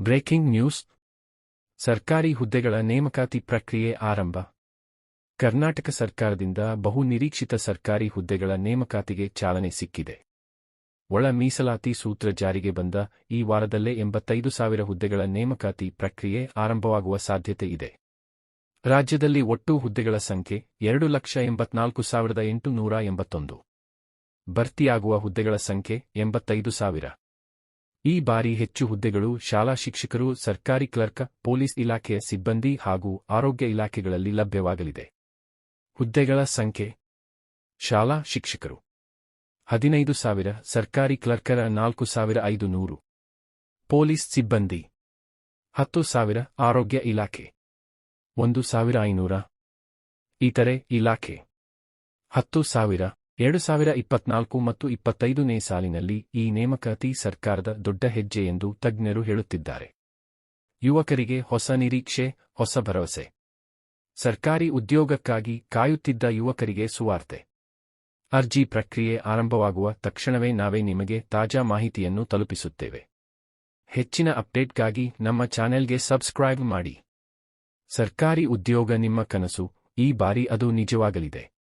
Breaking news. ಸರ್ಕಾರಿ ಹುದ್ದೆಗಳ ನೇಮಕಾತಿ ಪ್ರಕ್ರಿಯೆ ಆರಂಭ. ಕರ್ನಾಟಕ ಸರ್ಕಾರದಿಂದ ಬಹು ನಿರೀಕ್ಷಿತ ಸರ್ಕಾರಿ ಹುದ್ದೆಗಳ ನೇಮಕಾತಿಗೆ ಚಾಲನೆ ಸಿಕ್ಕಿದೆ. ಒಳ ಮೀಸಲಾತಿ ಸೂತ್ರ ಜಾರಿಗೆ ಬಂದ ಈ ವಾರದಲ್ಲೇ ಎಂಬತ್ತೈದು ಸಾವಿರ ಹುದ್ದೆಗಳ ನೇಮಕಾತಿ ಪ್ರಕ್ರಿಯೆ ಆರಂಭವಾಗುವ ಸಾಧ್ಯತೆ ಇದೆ. ರಾಜ್ಯದಲ್ಲಿ ಒಟ್ಟು ಹುದ್ದೆಗಳ ಸಂಖ್ಯೆ ಎರಡು ಲಕ್ಷ ಎಂಬತ್ನಾಲ್ಕು ಸಾವಿರದ ಎಂಟುನೂರ ಎಂಬತ್ತೊಂದು. ಭರ್ತಿಯಾಗುವ ಹುದ್ದೆಗಳ ಸಂಖ್ಯೆ ಎಂಬತ್ತೈದು ಸಾವಿರ. ಈ ಬಾರಿ ಹೆಚ್ಚು ಹುದ್ದೆಗಳು ಶಾಲಾ ಶಿಕ್ಷಕರು, ಸರ್ಕಾರಿ ಕ್ಲರ್ಕ್, ಪೊಲೀಸ್ ಇಲಾಖೆಯ ಸಿಬ್ಬಂದಿ ಹಾಗೂ ಆರೋಗ್ಯ ಇಲಾಖೆಗಳಲ್ಲಿ ಲಭ್ಯವಾಗಲಿದೆ. ಹುದ್ದೆಗಳ ಸಂಖ್ಯೆ. ಶಾಲಾ ಶಿಕ್ಷಕರು. ಹದಿನೈದು ಸಾವಿರ, ಸರ್ಕಾರಿ ಕ್ಲರ್ಕರ ನಾಲ್ಕು ಸಾವಿರ ಐದು ನೂರು ಪೊಲೀಸ್ ಸಿಬ್ಬಂದಿ. ಹತ್ತು ಸಾವಿರ, ಆರೋಗ್ಯ ಇಲಾಖೆ. ಒಂದು ಸಾವಿರ ಐನೂರ. ಇತರೆ ಇಲಾಖೆ. ಹತ್ತು ಸಾವಿರ ಎರಡು ಸಾವಿರ ಇಪ್ಪತ್ನಾಲ್ಕು ಮತ್ತು ಇಪ್ಪತ್ತೈದನೇ ಸಾಲಿನಲ್ಲಿ ಈ ನೇಮಕಾತಿ ಸರ್ಕಾರದ ದೊಡ್ಡ ಹೆಜ್ಜೆ ಎಂದು ತಜ್ಞರು ಹೇಳುತ್ತಿದ್ದಾರೆ. ಯುವಕರಿಗೆ ಹೊಸ ನಿರೀಕ್ಷೆ, ಹೊಸ ಭರವಸೆ. ಸರ್ಕಾರಿ ಉದ್ಯೋಗಕ್ಕಾಗಿ ಕಾಯುತ್ತಿದ್ದ ಯುವಕರಿಗೆ ಸುವಾರ್ತೆ. ಅರ್ಜಿ ಪ್ರಕ್ರಿಯೆ ಆರಂಭವಾಗುವ ತಕ್ಷಣವೇ ನಾವೇ ನಿಮಗೆ ತಾಜಾ ಮಾಹಿತಿಯನ್ನು ತಲುಪಿಸುತ್ತೇವೆ. ಹೆಚ್ಚಿನ ಅಪ್ಡೇಟ್ಗಾಗಿ ನಮ್ಮ ಚಾನೆಲ್ಗೆ ಸಬ್ಸ್ಕ್ರೈಬ್ ಮಾಡಿ. ಸರ್ಕಾರಿ ಉದ್ಯೋಗ ನಿಮ್ಮ ಕನಸು, ಈ ಬಾರಿ ಅದು ನಿಜವಾಗಲಿದೆ.